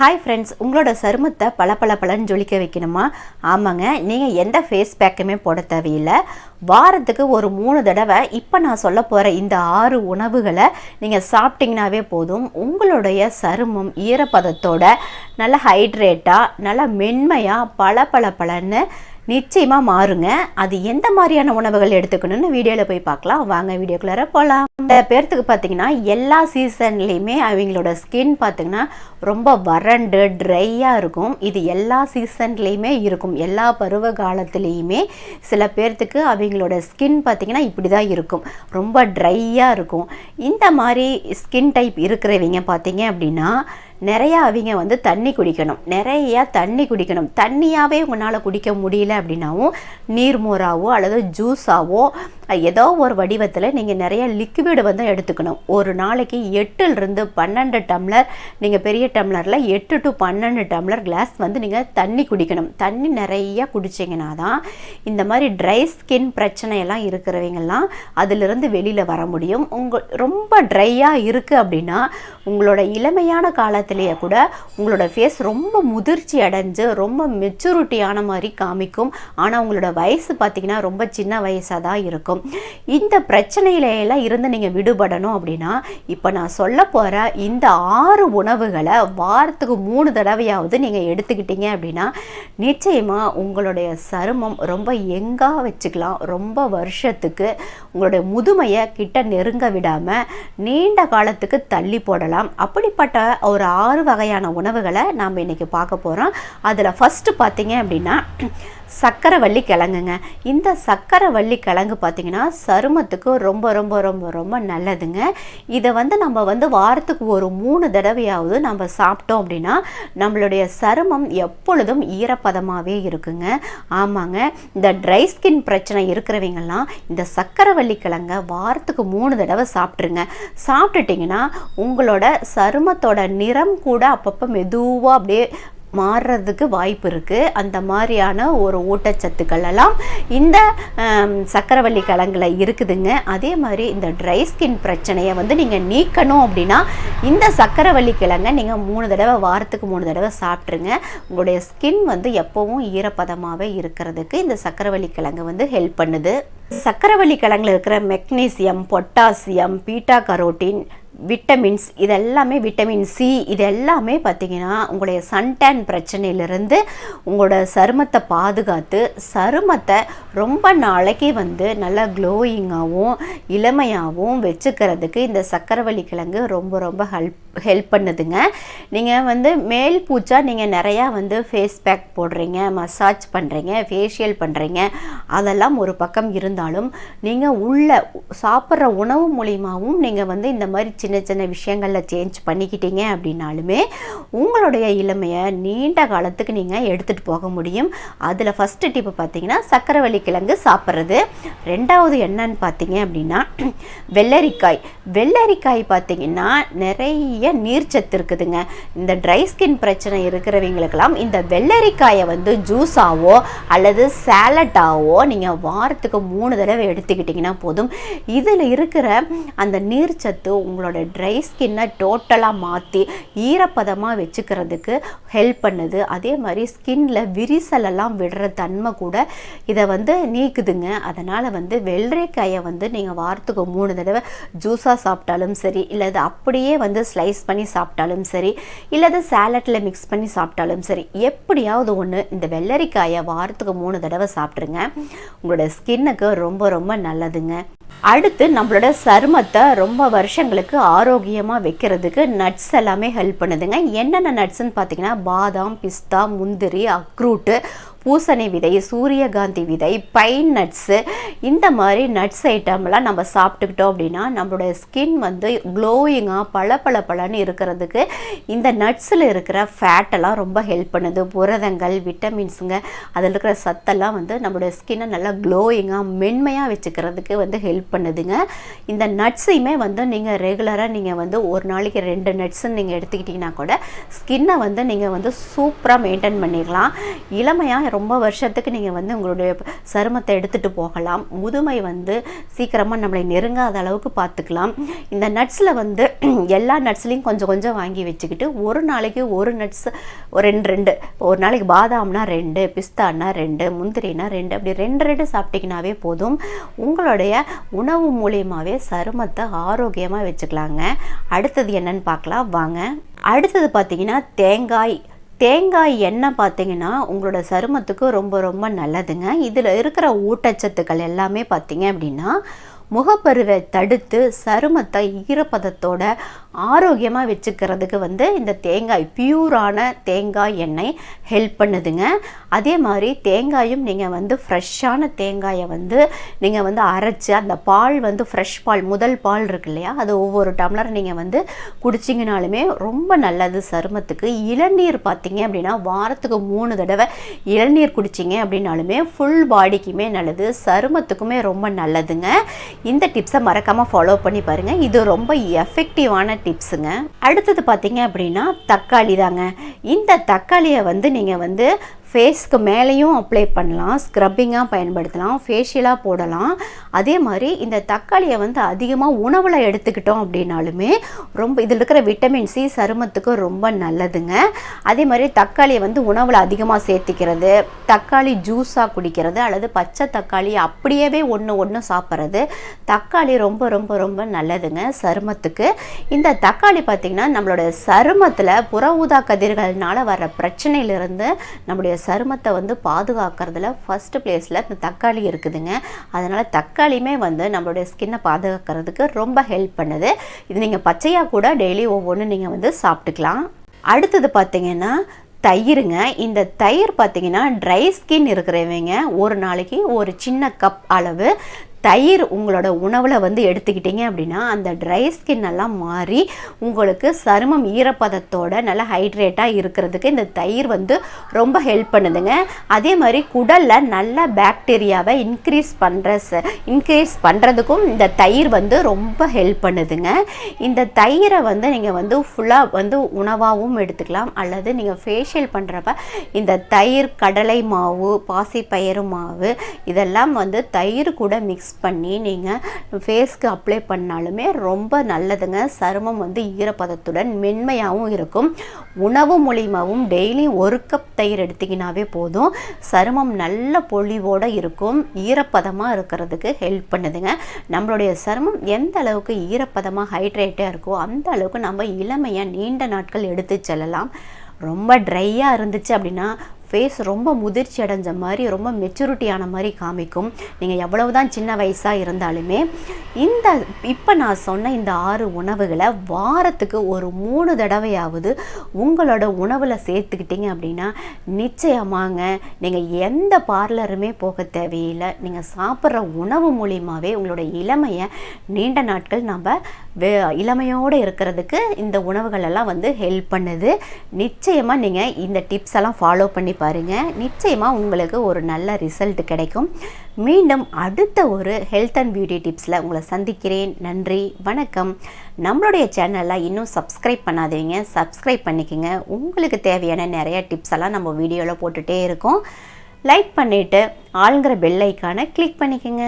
Hi friends உங்களோட சருமத்தை பல பல பலன்னு ஜொலிக்க வைக்கணுமா? ஆமாங்க நீங்கள் எந்த ஃபேஸ் பேக்குமே போட தேவையில்லை. வாரத்துக்கு ஒரு மூணு தடவை இப்போ நான் சொல்ல போகிற இந்த ஆறு உணவுகளை நீங்கள் சாப்பிட்டிங்கனாவே போதும். உங்களுடைய சருமம் ஈரப்பதத்தோட நல்ல ஹைட்ரேட்டாக நல்ல மென்மையாக பல பல பலன்னு நிச்சயமாக மாறுங்க. அது எந்த மாதிரியான உணவுகள் எடுத்துக்கணும்னு வீடியோவில் போய் பார்க்கலாம். வாங்க வீடியோக்குள்ளார போகலாம் இந்த பேர்த்துக்கு பார்த்தீங்கன்னா எல்லா சீசன்லேயுமே அவங்களோட ஸ்கின் பார்த்தீங்கன்னா ரொம்ப வறண்டு ட்ரையாக இருக்கும். இது எல்லா சீசன்லேயுமே இருக்கும். எல்லா பருவ காலத்துலேயுமே சில பேர்த்துக்கு அவங்களோட ஸ்கின் பார்த்தீங்கன்னா இப்படி தான் இருக்கும். ரொம்ப ட்ரையாக இருக்கும். இந்த மாதிரி ஸ்கின் டைப் இருக்கிறவங்க பார்த்தீங்க அப்படின்னா நிறையா அவங்க வந்து தண்ணி குடிக்கணும். நிறையா தண்ணி குடிக்கணும். தண்ணியாகவே உங்களால் குடிக்க முடியல அப்படின்னாவும் நீர்மோராவோ அல்லது ஜூஸாவோ ஏதோ ஒரு வடிவத்தில் நீங்கள் நிறைய லிக்விடு வந்து எடுத்துக்கணும். ஒரு நாளைக்கு எட்டுலேருந்து பன்னெண்டு டம்ளர் நீங்கள் பெரிய டம்ளரில் எட்டு டு பன்னெண்டு டம்ளர் கிளாஸ் வந்து நீங்கள் தண்ணி குடிக்கணும். தண்ணி நிறைய குடிச்சிங்கன்னா தான் இந்த மாதிரி ட்ரை ஸ்கின் பிரச்சனையெல்லாம் இருக்கிறவங்கெல்லாம் அதிலிருந்து வெளியில் வர முடியும். உங்கள் ரொம்ப ட்ரையாக இருக்குது அப்படின்னா உங்களோட இளமையான காலத்திலேயே கூட உங்களோட ஃபேஸ் ரொம்ப முதிர்ச்சி அடைஞ்சு ரொம்ப மெச்சூரிட்டியான மாதிரி காமிக்கும். ஆனால் உங்களோட வயசு பார்த்திங்கன்னா ரொம்ப சின்ன வயசாக தான் இருக்கும். இந்த பிரச்சனையில எல்லாம் இருந்து நீங்கள் விடுபடணும் அப்படின்னா இப்போ நான் சொல்ல போகிற இந்த ஆறு உணவுகளை வாரத்துக்கு மூணு தடவையாவது நீங்கள் எடுத்துக்கிட்டீங்க அப்படின்னா நிச்சயமாக உங்களுடைய சருமம் ரொம்ப எங்காக வச்சுக்கலாம். ரொம்ப வருஷத்துக்கு உங்களுடைய முதுமையை கிட்ட நெருங்க விடாமல் நீண்ட காலத்துக்கு தள்ளி போடலாம். அப்படிப்பட்ட ஒரு ஆறு வகையான உணவுகளை நாம் இன்றைக்கி பார்க்க போகிறோம் அதில் ஃபஸ்ட்டு பார்த்தீங்க அப்படின்னா சக்கரவள்ளி கிழங்குங்க இந்த சக்கரவள்ளி கிழங்கு பார்த்தீங்கன்னா சருமத்துக்கு ரொம்ப ரொம்ப ரொம்ப ரொம்ப நல்லதுங்க. இதை வந்து நம்ம வந்து வாரத்துக்கு ஒரு மூணு தடவையாவது நம்ம சாப்பிட்டோம் அப்படின்னா நம்மளுடைய சருமம் எப்பொழுதும் ஈரப்பதமாகவே இருக்குங்க. ஆமாங்க. இந்த ட்ரை ஸ்கின் பிரச்சனை இருக்கிறவங்கெல்லாம் இந்த சக்கரவள்ளி கிழங்க வாரத்துக்கு மூணு தடவை சாப்பிட்ருங்க சாப்பிட்டுட்டிங்கன்னா உங்களோட சருமத்தோட நிறம் கூட அப்பப்போ மெதுவாக அப்படியே மாறுறதுக்கு வாய்ப்பு இருக்குது அந்த மாதிரியான ஒரு ஊட்டச்சத்துக்கள் எல்லாம் இந்த சக்கரவள்ளி கிழங்குல இருக்குதுங்க. அதே மாதிரி இந்த ட்ரை ஸ்கின் பிரச்சனையை வந்து நீங்கள் நீக்கணும் அப்படின்னா இந்த சக்கரவள்ளி கிழங்கை நீங்கள் மூணு தடவை வாரத்துக்கு மூணு தடவை சாப்பிட்ருங்க உங்களுடைய ஸ்கின் வந்து எப்போவும் ஈரப்பதமாகவே இருக்கிறதுக்கு இந்த சக்கரவள்ளி கிழங்கு வந்து ஹெல்ப் பண்ணுது. சக்கரவள்ளி கிழங்குல இருக்கிற magnesium potassium beta carotene vitamins இதெல்லாமே விட்டமின் சி இது எல்லாமே பார்த்தீங்கன்னா உங்களுடைய சன்டேன் பிரச்சனையிலிருந்து உங்களோட சருமத்தை பாதுகாத்து சருமத்தை ரொம்ப நாளைக்கு வந்து நல்லா க்ளோயிங்காகவும் இளமையாகவும் வச்சுக்கிறதுக்கு இந்த சக்கரவள்ளி கிழங்கு ரொம்ப ரொம்ப ஹெல்ப் ஹெல்ப் பண்ணுதுங்க. நீங்கள் வந்து மேல் பூச்சா நீங்கள் நிறையா வந்து ஃபேஸ் பேக் போடுறீங்க மசாஜ் பண்ணுறீங்க ஃபேஷியல் பண்ணுறீங்க அதெல்லாம் ஒரு பக்கம் இருந்தாலும் நீங்கள் உள்ள சாப்பிட்ற உணவு மூலியமாகவும் நீங்கள் வந்து இந்த மாதிரி சின்ன சின்ன விஷயங்களில் சேஞ்ச் பண்ணிக்கிட்டீங்க அப்படின்னாலுமே உங்களுடைய இளமையை நீண்ட காலத்துக்கு நீங்கள் எடுத்துகிட்டு போக முடியும். அதில் ஃபஸ்ட்டு டிப்பு பார்த்தீங்கன்னா சக்கரவள்ளி கிழங்கு சாப்பிட்றது. ரெண்டாவது என்னன்னு பார்த்தீங்க அப்படின்னா வெள்ளரிக்காய். வெள்ளரிக்காய் பார்த்தீங்கன்னா நிறைய நீர்ச்சத்து இருக்குதுங்க. இந்த ட்ரை ஸ்கின் பிரச்சனை இருக்கிறவங்களுக்கெல்லாம் இந்த வெள்ளரிக்காயை வந்து ஜூஸாவோ அல்லது சேலட்டாவோ நீங்கள் வாரத்துக்கு மூணு தடவை எடுத்துக்கிட்டிங்கன்னா போதும். இதில் இருக்கிற அந்த நீர்ச்சத்து உங்களோட ட்ரை ஸ்கின்னை டோட்டலாக மாற்றி ஈரப்பதமாக வச்சுக்கிறதுக்கு ஹெல்ப் பண்ணுது. அதே மாதிரி ஸ்கின்ல விரிசலெல்லாம் விடுற தன்மை கூட இதை வந்து நீக்குதுங்க. அதனால் வந்து வெள்ளரிக்காயை வந்து நீங்கள் வாரத்துக்கு மூணு தடவை ஜூஸாக சாப்பிட்டாலும் சரி இல்லை அது அப்படியே வந்து ஸ்லைஸ் பண்ணி சாப்பிட்டாலும் சரி இல்லது சேலட்டில் மிக்ஸ் பண்ணி சாப்பிட்டாலும் சரி எப்படியாவது ஒன்று இந்த வெள்ளரிக்காயை வாரத்துக்கு மூணு தடவை சாப்பிட்ருங்க உங்களோட ஸ்கின்னுக்கு ரொம்ப ரொம்ப நல்லதுங்க. அடுத்து நம்மளோட சருமத்தை ரொம்ப வருஷங்களுக்கு ஆரோக்கியமாக வைக்கிறதுக்கு நட்ஸ் எல்லாமே ஹெல்ப் பண்ணுதுங்க. என்னென்ன நட்ஸ்ன்னு பார்த்தீங்கன்னா பாதாம் பிஸ்தா முந்திரி அக்ரூட்டு பூசணி விதை சூரியகாந்தி விதை பைன் நட்ஸு இந்த மாதிரி நட்ஸ் ஐட்டம்லாம் நம்ம சாப்பிட்டுக்கிட்டோம் அப்படின்னா நம்மளுடைய ஸ்கின் வந்து க்ளோயிங்காக பல பல பலன்னு இருக்கிறதுக்கு இந்த நட்ஸில் இருக்கிற ஃபேட்டெல்லாம் ரொம்ப ஹெல்ப் பண்ணுது. புரதங்கள் விட்டமின்ஸுங்க அதில் இருக்கிற சத்தெல்லாம் வந்து நம்மளுடைய ஸ்கின்னை நல்லா க்ளோயிங்காக மென்மையாக வச்சுக்கிறதுக்கு வந்து ஹெல்ப் பண்ணுதுங்க. இந்த நட்ஸையுமே வந்து நீங்கள் ரெகுலராக நீங்கள் வந்து ஒரு நாளைக்கு ரெண்டு நட்ஸுன்னு நீங்கள் எடுத்துக்கிட்டிங்கன்னா கூட ஸ்கின்னை வந்து நீங்கள் வந்து சூப்பராக மெயின்டைன் பண்ணிடலாம். இளமையாக ரொம்ப வருஷத்துக்கு நீங்கள் வந்து உங்களுடைய சருமத்தை எடுத்துகிட்டு போகலாம். முதுமை வந்து சீக்கிரமாக நம்மளை நெருங்காத அளவுக்கு பார்த்துக்கலாம் இந்த நட்ஸில் வந்து எல்லா நட்ஸ்லேயும் கொஞ்சம் கொஞ்சம் வாங்கி வச்சுக்கிட்டு ஒரு நாளைக்கு ஒரு நட்ஸ் ஒரு ரெண்டு ரெண்டு ஒரு நாளைக்கு பாதாம்னா ரெண்டு பிஸ்தான்னா ரெண்டு முந்திரினா ரெண்டு அப்படி ரெண்டு ரெண்டு சாப்பிட்டிங்கனாவே போதும். உங்களுடைய உணவு மூலியமாகவே சருமத்தை ஆரோக்கியமாக வச்சுக்கலாங்க. அடுத்தது என்னன்னு பார்க்கலாம். வாங்க. அடுத்தது பார்த்தீங்கன்னா தேங்காய் தேங்காய் எண்ணெய் பார்த்தீங்கன்னா உங்களோட சருமத்துக்கு ரொம்ப ரொம்ப நல்லதுங்க. இதில் இருக்கிற ஊட்டச்சத்துக்கள் எல்லாமே பார்த்தீங்க அப்படின்னா முகப்பருவை தடுத்து சருமத்தை ஈரப்பதத்தோட ஆரோக்கியமாக வச்சுக்கிறதுக்கு வந்து இந்த தேங்காய் பியூரான தேங்காய் எண்ணெய் ஹெல்ப் பண்ணுதுங்க. அதே மாதிரி தேங்காயும் நீங்கள் வந்து ஃப்ரெஷ்ஷான தேங்காயை வந்து நீங்கள் வந்து அரைச்சி அந்த பால் வந்து ஃப்ரெஷ் பால் முதல் பால் இருக்கு இல்லையா? அது ஒவ்வொரு டம்ளர் நீங்கள் வந்து குடிச்சிங்கனாலுமே ரொம்ப நல்லது சருமத்துக்கு. இளநீர் பார்த்தீங்க அப்படின்னா வாரத்துக்கு மூணு தடவை இளநீர் குடிச்சிங்க அப்படின்னாலுமே ஃபுல் பாடிக்குமே நல்லது சருமத்துக்குமே ரொம்ப நல்லதுங்க. இந்த டிப்ஸை மறக்காமல் ஃபாலோ பண்ணி பாருங்கள் இது ரொம்ப எஃபெக்டிவான டிப்ஸுங்க அடுத்தது பார்த்தீங்க அப்படின்னா தக்காளி தாங்க. இந்த தக்காளியை வந்து நீங்கள் வந்து ஃபேஸ்க்கு மேலேயும் அப்ளை பண்ணலாம் ஸ்க்ரப்பிங்காக பயன்படுத்தலாம் ஃபேஷியலாக போடலாம். அதே மாதிரி இந்த தக்காளியை வந்து அதிகமாக உணவில் எடுத்துக்கிட்டோம் அப்படின்னாலுமே ரொம்ப இதில் இருக்கிற விட்டமின் சி சருமத்துக்கு ரொம்ப நல்லதுங்க. அதே மாதிரி தக்காளியை வந்து உணவில் அதிகமாக சேர்த்திக்கிறது தக்காளி ஜூஸாக குடிக்கிறது அல்லது பச்சை தக்காளி அப்படியே ஒன்று ஒன்று சாப்பிட்றது தக்காளி ரொம்ப ரொம்ப ரொம்ப நல்லதுங்க சருமத்துக்கு. இந்த தக்காளி பார்த்திங்கன்னா நம்மளோட சருமத்தில் புற ஊதா கதிர்கள்னால் வர பிரச்சனையிலிருந்து நம்முடைய சருமத்தை வந்து பாதுகாக்கிறதுல ஃபஸ்ட்டு பிளேஸில் இந்த தக்காளி இருக்குதுங்க. அதனால் தக்காளியுமே வந்து நம்மளுடைய ஸ்கின்னை பாதுகாக்கிறதுக்கு ரொம்ப ஹெல்ப் பண்ணுது. இது நீங்கள் பச்சையாக கூட டெய்லி ஒவ்வொன்று நீங்கள் வந்து சாப்பிட்டுக்கலாம். அடுத்தது பார்த்திங்கன்னா தயிருங்க. இந்த தயிர் பார்த்தீங்கன்னா ட்ரை ஸ்கின் இருக்கிறவங்க. ஒரு நாளைக்கு ஒரு சின்ன கப் அளவு தயிர் உங்களோட உணவில் வந்து எடுத்துக்கிட்டீங்க அப்படின்னா அந்த ட்ரை ஸ்கின் எல்லாம் மாறி உங்களுக்கு சருமம் ஈரப்பதத்தோட நல்லா ஹைட்ரேட்டாக இருக்கிறதுக்கு இந்த தயிர் வந்து ரொம்ப ஹெல்ப் பண்ணுதுங்க. அதே மாதிரி குடலில் நல்ல பாக்டீரியாவை இன்க்ரீஸ் பண்ணுற ச இன்க்ரீஸ் பண்ணுறதுக்கும் இந்த தயிர் வந்து ரொம்ப ஹெல்ப் பண்ணுதுங்க. இந்த தயிரை வந்து நீங்கள் வந்து ஃபுல்லாக வந்து உணவாகவும் எடுத்துக்கலாம். அல்லது நீங்கள் ஃபேஷியல் பண்ணுறப்ப இந்த தயிர் கடலை மாவு பாசிப்பயிறு மாவு இதெல்லாம் வந்து தயிர் கூட மிக்ஸ் பண்ணி நீங்கள் ஃபேஸ்க்கு அப்ளை பண்ணாலுமே ரொம்ப நல்லதுங்க. சருமம் வந்து ஈரப்பதத்துடன் மென்மையாகவும் இருக்கும். உணவு மூலியமாகவும் டெய்லி ஒரு கப் தயிர் எடுத்திங்கனாவே போதும். சருமம் நல்ல பொழிவோடு இருக்கும். ஈரப்பதமாக இருக்கிறதுக்கு ஹெல்ப் பண்ணுதுங்க. நம்மளுடைய சருமம் எந்த அளவுக்கு ஈரப்பதமாக ஹைட்ரேட்டாக இருக்கோ அந்த அளவுக்கு நம்ம இளமையாக நீண்ட நாட்கள் எடுத்து செல்லலாம். ரொம்ப ட்ரையாக இருந்துச்சு அப்படின்னா ஃபேஸ் ரொம்ப முதிர்ச்சி அடைஞ்ச மாதிரி ரொம்ப மெச்சூரிட்டியான மாதிரி காமிக்கும். நீங்கள் எவ்வளவு தான் சின்ன வயசாக இருந்தாலுமே இந்த இப்போ நான் சொன்ன இந்த ஆறு உணவுகளை வாரத்துக்கு ஒரு மூணு தடவையாவது உங்களோட உணவில் சேர்த்துக்கிட்டீங்க அப்படின்னா நிச்சயமாங்க நீங்கள் எந்த பார்லருமே போக தேவையில்லை. நீங்கள் சாப்பிட்ற உணவு மூலியமாகவே உங்களோட இளமையை நீண்ட நாட்கள் நம்ம வே இளமையோடு இருக்கிறதுக்கு இந்த உணவுகளெல்லாம் வந்து ஹெல்ப் பண்ணுது. நிச்சயமாக நீங்கள் இந்த டிப்ஸ் எல்லாம் ஃபாலோ பண்ணி பாருங்கள் நிச்சயமாக உங்களுக்கு ஒரு நல்ல ரிசல்ட் கிடைக்கும். மீண்டும் அடுத்த ஒரு ஹெல்த் அண்ட் பியூட்டி டிப்ஸில் உங்களை சந்திக்கிறேன். நன்றி வணக்கம். நம்மளுடைய சேனலில் இன்னும் சப்ஸ்கிரைப் பண்ணாதீங்க. சப்ஸ்கிரைப் பண்ணிக்கோங்க. உங்களுக்கு தேவையான நிறைய டிப்ஸ் எல்லாம் நம்ம வீடியோவில் போட்டுகிட்டே இருக்கோம். லைக் பண்ணிவிட்டு ஆளுங்கிற பெல் ஐக்கானை கிளிக் பண்ணிக்கோங்க.